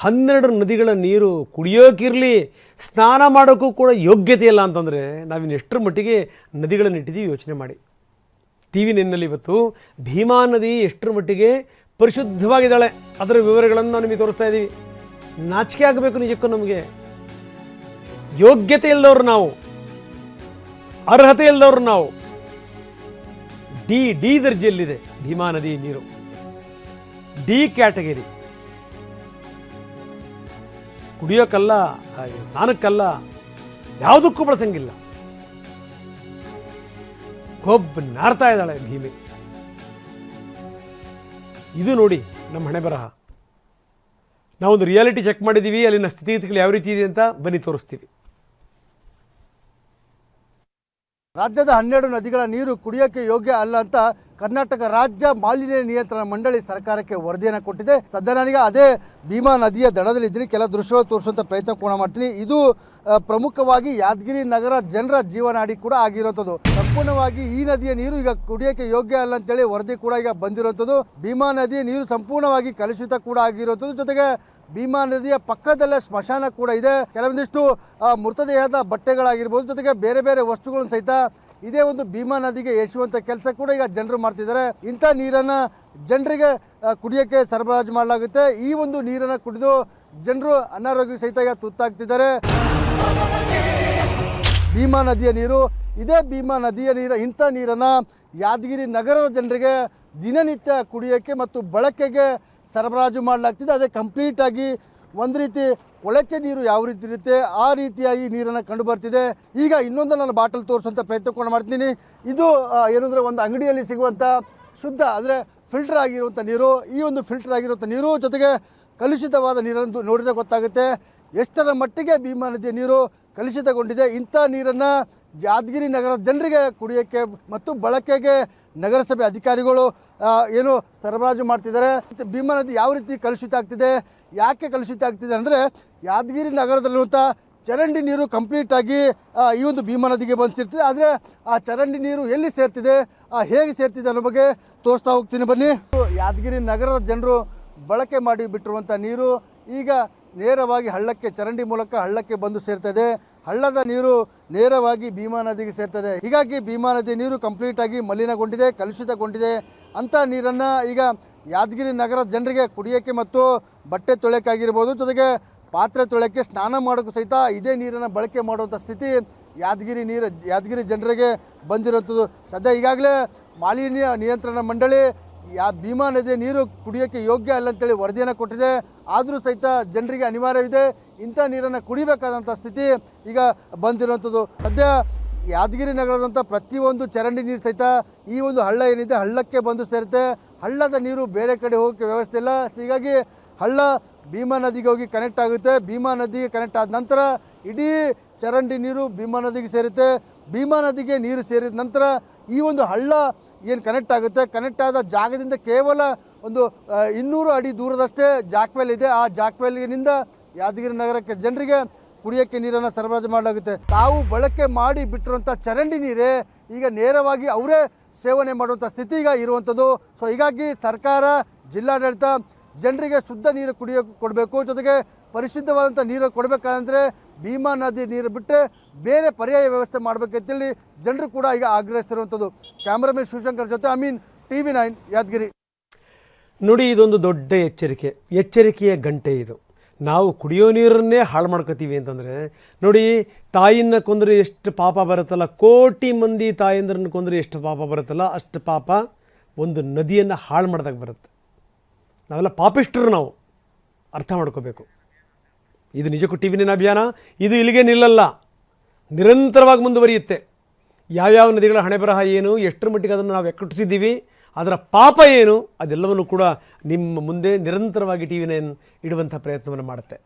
ಹನ್ನೆರಡು ನದಿಗಳ ನೀರು ಕುಡಿಯೋಕ್ಕಿರಲಿ ಸ್ನಾನ ಮಾಡೋಕ್ಕೂ ಕೂಡ ಯೋಗ್ಯತೆ ಇಲ್ಲ ಅಂತಂದರೆ ನಾವಿನ್ನು ಎಷ್ಟರ ಮಟ್ಟಿಗೆ ನದಿಗಳನ್ನು ಇಟ್ಟಿದ್ದೀವಿ ಯೋಚನೆ ಮಾಡಿ. ಟಿ ವಿ ನಿನ್ನಲ್ಲಿ ಇವತ್ತು ಭೀಮಾ ನದಿ ಎಷ್ಟರ ಮಟ್ಟಿಗೆ ಪರಿಶುದ್ಧವಾಗಿದ್ದಾಳೆ ಅದರ ವಿವರಗಳನ್ನು ನಾವು ನಿಮಗೆ ತೋರಿಸ್ತಾ ಇದ್ದೀವಿ. ನಾಚಿಕೆ ಆಗಬೇಕು ನಿಜಕ್ಕೂ ನಮಗೆ. ಯೋಗ್ಯತೆ ಇಲ್ಲದವ್ರು ನಾವು, ಅರ್ಹತೆ ಇಲ್ಲದವ್ರು ನಾವು. ಡಿ ಡಿ ದರ್ಜೆಯಲ್ಲಿದೆ ಭೀಮಾ ನದಿ ನೀರು. D category. ಕುಡಿಯೋಕ್ಕಲ್ಲ ಸ್ನಾನಕ್ಕಲ್ಲ, ಯಾವುದಕ್ಕೂ ಬಳಸಂಗಿಲ್ಲ. ಕೊಬ್ಬು ನಾರ್ತಾ ಇದ್ದಾಳೆ ಭೀಮೆ. ಇದು ನೋಡಿ ನಮ್ಮ ಹಣೆ ಬರಹ. ನಾವೊಂದು ರಿಯಾಲಿಟಿ ಚೆಕ್ ಮಾಡಿದ್ದೀವಿ ಅಲ್ಲಿನ ಸ್ಥಿತಿಗತಿಗಳು ಯಾವ ರೀತಿ ಇದೆ ಅಂತ ಬನ್ನಿ ತೋರಿಸ್ತೀವಿ. ರಾಜ್ಯದ ಹನ್ನೆರಡು ನದಿಗಳ ನೀರು ಕುಡಿಯೋಕ್ಕೆ ಯೋಗ್ಯ ಅಲ್ಲ ಅಂತ ಕರ್ನಾಟಕ ರಾಜ್ಯ ಮಾಲಿನ್ಯ ನಿಯಂತ್ರಣ ಮಂಡಳಿ ಸರ್ಕಾರಕ್ಕೆ ವರದಿಯನ್ನು ಕೊಟ್ಟಿದೆ. ಸದ್ಯ ನನಗೆ ಅದೇ ಭೀಮಾ ನದಿಯ ದಡದಲ್ಲಿ ಇದ್ದೀನಿ. ಕೆಲ ದೃಶ್ಯಗಳು ತೋರಿಸುವಂಥ ಪ್ರಯತ್ನ ಕೂಡ ಮಾಡ್ತೀನಿ. ಇದು ಪ್ರಮುಖವಾಗಿ ಯಾದಗಿರಿ ನಗರ ಜನರ ಜೀವನಾಡಿ ಕೂಡ ಆಗಿರುವಂಥದ್ದು ಸಂಪೂರ್ಣವಾಗಿ ಈ ನದಿಯ ನೀರು ಈಗ ಕುಡಿಯೋಕ್ಕೆ ಯೋಗ್ಯ ಅಲ್ಲ ಅಂತೇಳಿ ವರದಿ ಕೂಡ ಈಗ ಬಂದಿರುವಂಥದ್ದು ಭೀಮಾ ನದಿಯ ನೀರು ಸಂಪೂರ್ಣವಾಗಿ ಕಲುಷಿತ ಕೂಡ ಆಗಿರುವಂಥದ್ದು ಜೊತೆಗೆ ಭೀಮಾ ನದಿಯ ಪಕ್ಕದಲ್ಲೇ ಸ್ಮಶಾನ ಕೂಡ ಇದೆ. ಕೆಲವೊಂದಿಷ್ಟು ಮೃತದೇಹದ ಬಟ್ಟೆಗಳಾಗಿರ್ಬೋದು, ಜೊತೆಗೆ ಬೇರೆ ಬೇರೆ ವಸ್ತುಗಳನ್ನು ಸಹಿತ ಇದೇ ಒಂದು ಭೀಮಾ ನದಿಗೆ ಎಸೆಯುವಂಥ ಕೆಲಸ ಕೂಡ ಈಗ ಜನರು ಮಾಡ್ತಿದ್ದಾರೆ. ಇಂಥ ನೀರನ್ನು ಜನರಿಗೆ ಕುಡಿಯೋಕ್ಕೆ ಸರಬರಾಜು ಮಾಡಲಾಗುತ್ತೆ. ಈ ಒಂದು ನೀರನ್ನು ಕುಡಿದು ಜನರು ಅನಾರೋಗ್ಯ ಸಹಿತ ಈಗ ತುತ್ತಾಗ್ತಿದ್ದಾರೆ. ಭೀಮಾ ನದಿಯ ನೀರು, ಇದೇ ಭೀಮಾ ನದಿಯ ನೀರು, ಇಂಥ ನೀರನ್ನು ಯಾದಗಿರಿ ನಗರದ ಜನರಿಗೆ ದಿನನಿತ್ಯ ಕುಡಿಯೋಕ್ಕೆ ಮತ್ತು ಬಳಕೆಗೆ ಸರಬರಾಜು ಮಾಡಲಾಗ್ತಿದೆ. ಅದೇ ಕಂಪ್ಲೀಟಾಗಿ ಒಂದು ರೀತಿ ಕೊಳಚೆ ನೀರು ಯಾವ ರೀತಿ ಇರುತ್ತೆ, ಆ ರೀತಿಯಾಗಿ ನೀರನ್ನು ಕಂಡು ಬರ್ತಿದೆ ಈಗ ಇನ್ನೊಂದು ನಾನು ಬಾಟಲ್ ತೋರಿಸುವಂಥ ಪ್ರಯತ್ನ ಕೂಡ ಮಾಡ್ತೀನಿ. ಇದು ಏನಂದರೆ ಒಂದು ಅಂಗಡಿಯಲ್ಲಿ ಸಿಗುವಂಥ ಶುದ್ಧ, ಅಂದರೆ ಫಿಲ್ಟರ್ ಆಗಿರುವಂಥ ನೀರು. ಈ ಒಂದು ಫಿಲ್ಟರ್ ಆಗಿರುವಂಥ ನೀರು ಜೊತೆಗೆ ಕಲುಷಿತವಾದ ನೀರನ್ನು ನೋಡಿದರೆ ಗೊತ್ತಾಗುತ್ತೆ. ಎಷ್ಟರ ಮಟ್ಟಿಗೆ ಭೀಮಾ ನದಿಯ ನೀರು ಕಲುಷಿತಗೊಂಡಿದೆ, ಇಂಥ ನೀರನ್ನು ಯಾದಗಿರಿ ನಗರದ ಜನರಿಗೆ ಕುಡಿಯೋಕ್ಕೆ ಮತ್ತು ಬಳಕೆಗೆ ನಗರಸಭೆ ಅಧಿಕಾರಿಗಳು ಏನು ಸರಬರಾಜು ಮಾಡ್ತಿದ್ದಾರೆ. ಭೀಮಾ ನದಿ ಯಾವ ರೀತಿ ಕಲುಷಿತ ಆಗ್ತಿದೆ, ಯಾಕೆ ಕಲುಷಿತ ಆಗ್ತಿದೆ ಅಂದರೆ ಯಾದಗಿರಿ ನಗರದಲ್ಲಿರುವಂಥ ಚರಂಡಿ ನೀರು ಕಂಪ್ಲೀಟಾಗಿ ಈ ಒಂದು ಭೀಮಾ ನದಿಗೆ ಬಂದು ಸೇರ್ತಿದೆ ಆದರೆ ಆ ಚರಂಡಿ ನೀರು ಎಲ್ಲಿ ಸೇರ್ತಿದೆ ಹೇಗೆ ಸೇರ್ತಿದೆ ಅನ್ನೋ ಬಗ್ಗೆ ತೋರಿಸ್ತಾ ಹೋಗ್ತೀನಿ ಬನ್ನಿ. ಯಾದಗಿರಿ ನಗರದ ಜನರು ಬಳಕೆ ಮಾಡಿ ಬಿಟ್ಟಿರುವಂಥ ನೀರು ಈಗ ನೇರವಾಗಿ ಹಳ್ಳಕ್ಕೆ, ಚರಂಡಿ ಮೂಲಕ ಹಳ್ಳಕ್ಕೆ ಬಂದು ಸೇರ್ತದೆ. ಹಳ್ಳದ ನೀರು ನೇರವಾಗಿ ಭೀಮಾ ನದಿಗೆ ಸೇರ್ತದೆ. ಹೀಗಾಗಿ ಭೀಮಾ ನದಿ ನೀರು ಕಂಪ್ಲೀಟಾಗಿ ಮಲಿನಗೊಂಡಿದೆ, ಕಲುಷಿತಗೊಂಡಿದೆ. ಅಂಥ ನೀರನ್ನು ಈಗ ಯಾದಗಿರಿ ನಗರದ ಜನರಿಗೆ ಕುಡಿಯೋಕ್ಕೆ ಮತ್ತು ಬಟ್ಟೆ ತೊಳೆಯೋಕ್ಕಾಗಿರ್ಬೋದು, ಜೊತೆಗೆ ಪಾತ್ರೆ ತೊಳೆಯೋಕ್ಕೆ, ಸ್ನಾನ ಮಾಡೋಕ್ಕೂ ಸಹಿತ ಇದೇ ನೀರನ್ನು ಬಳಕೆ ಮಾಡುವಂಥ ಸ್ಥಿತಿ ಯಾದಗಿರಿ ನೀರು, ಯಾದಗಿರಿ ಜನರಿಗೆ ಬಂದಿರುವಂಥದ್ದು. ಸದ್ಯ ಈಗಾಗಲೇ ಮಾಲಿನ್ಯ ನಿಯಂತ್ರಣ ಮಂಡಳಿ ಯಾ ಭೀಮಾ ನದಿಯ ನೀರು ಕುಡಿಯೋಕ್ಕೆ ಯೋಗ್ಯ ಅಲ್ಲ ಅಂತೇಳಿ ವರದಿಯನ್ನು ಕೊಟ್ಟಿದೆ. ಆದರೂ ಸಹಿತ ಜನರಿಗೆ ಅನಿವಾರ್ಯವಿದೆ. ಇಂಥ ನೀರನ್ನು ಕುಡಿಬೇಕಾದಂಥ ಸ್ಥಿತಿ ಈಗ ಬಂದಿರುವಂಥದ್ದು. ಸದ್ಯ ಯಾದಗಿರಿ ನಗರದಂಥ ಪ್ರತಿಯೊಂದು ಚರಂಡಿ ನೀರು ಸಹಿತ ಈ ಒಂದು ಹಳ್ಳ ಏನಿದೆ ಹಳ್ಳಕ್ಕೆ ಬಂದು ಸೇರುತ್ತೆ. ಹಳ್ಳದ ನೀರು ಬೇರೆ ಕಡೆ ಹೋಗೋಕ್ಕೆ ವ್ಯವಸ್ಥೆ ಇಲ್ಲ. ಹೀಗಾಗಿ ಹಳ್ಳ ಭೀಮಾ ನದಿಗೆ ಹೋಗಿ ಕನೆಕ್ಟ್ ಆಗುತ್ತೆ. ಭೀಮಾ ನದಿಗೆ ಕನೆಕ್ಟ್ ಆದ ನಂತರ ಇಡೀ ಚರಂಡಿ ನೀರು ಭೀಮಾ ನದಿಗೆ ಸೇರುತ್ತೆ. ಭೀಮಾ ನದಿಗೆ ನೀರು ಸೇರಿದ ನಂತರ ಈ ಒಂದು ಹಳ್ಳ ಏನು ಕನೆಕ್ಟ್ ಆಗುತ್ತೆ? ಕನೆಕ್ಟ್ ಆದ ಜಾಗದಿಂದ ಕೇವಲ ಒಂದು ಇನ್ನೂರು ಅಡಿ ದೂರದಷ್ಟೇ ಜಾಕ್ವೆಲ್ ಇದೆ. ಆ ಜಾಕ್ವೆಲ್ನಿಂದ ಯಾದಗಿರಿ ನಗರಕ್ಕೆ ಜನರಿಗೆ ಕುಡಿಯೋಕ್ಕೆ ನೀರನ್ನು ಸರಬರಾಜು ಮಾಡಲಾಗುತ್ತೆ. ತಾವು ಬಳಕೆ ಮಾಡಿ ಬಿಟ್ಟಿರುವಂಥ ಚರಂಡಿ ನೀರೇ ಈಗ ನೇರವಾಗಿ ಅವರೇ ಸೇವನೆ ಮಾಡುವಂಥ ಸ್ಥಿತಿ ಈಗ ಇರುವಂಥದ್ದು ಸೊ ಹೀಗಾಗಿ ಸರ್ಕಾರ, ಜಿಲ್ಲಾಡಳಿತ ಜನರಿಗೆ ಶುದ್ಧ ನೀರು ಕುಡಿಯೋಕೆ ಕೊಡಬೇಕು. ಜೊತೆಗೆ ಪರಿಶುದ್ಧವಾದಂಥ ನೀರು ಕೊಡಬೇಕಾದ್ರೆ ಭೀಮಾ ನದಿ ನೀರು ಬಿಟ್ಟರೆ ಬೇರೆ ಪರ್ಯಾಯ ವ್ಯವಸ್ಥೆ ಮಾಡಬೇಕಂತೇಳಿ ಜನರು ಕೂಡ ಈಗ ಆಗ್ರಹಿಸ್ತಿರುವಂಥದ್ದು. ಕ್ಯಾಮ್ರಾಮನ್ ಶಿವಶಂಕರ್ ಜೊತೆ I mean T V nine, Yadagiri. ನೋಡಿ, ಇದೊಂದು ದೊಡ್ಡ ಎಚ್ಚರಿಕೆ. ಎಚ್ಚರಿಕೆಯ ಗಂಟೆ ಇದು. ನಾವು ಕುಡಿಯೋ ನೀರನ್ನೇ ಹಾಳು ಮಾಡ್ಕೋತೀವಿ ಅಂತಂದರೆ, ನೋಡಿ, ತಾಯಿನ ಕೊಂದರೆ ಎಷ್ಟು ಪಾಪ ಬರುತ್ತಲ್ಲ? ಕೋಟಿ ಮಂದಿ ತಾಯಂದ್ರನ್ನ ಕೊಂದರೆ ಎಷ್ಟು ಪಾಪ ಬರುತ್ತಲ್ಲ? ಅಷ್ಟು ಪಾಪ ಒಂದು ನದಿಯನ್ನು ಹಾಳು ಮಾಡ್ದಾಗ ಬರುತ್ತೆ. ನಾವೆಲ್ಲ ಪಾಪಿಷ್ಟರು ನಾವು. ಅರ್ಥ ಮಾಡ್ಕೋಬೇಕು. ಇದು ನಿಜಕ್ಕೂ ಟಿ ವಿನ ಅಭಿಯಾನ? ಇದು ಇಲ್ಲಿಗೆ ನಿಲ್ಲಲ್ಲ. ನಿರಂತರವಾಗಿ ಮುಂದುವರಿಯುತ್ತೆ. ಯಾವ್ಯಾವ ನದಿಗಳ ಹಣೆ ಬರಹ ಏನು, ಎಷ್ಟರ ಮಟ್ಟಿಗೆ ಅದನ್ನು ನಾವು ಎಕ್ಕಟ್ಟಿಸಿದ್ದೀವಿ, ಅದರ ಪಾಪ ಏನು, ಅದೆಲ್ಲವನ್ನು ಕೂಡ ನಿಮ್ಮ ಮುಂದೆ ನಿರಂತರವಾಗಿ ಟಿ ವಿನ ಇಡುವಂಥ ಪ್ರಯತ್ನವನ್ನು ಮಾಡುತ್ತೆ.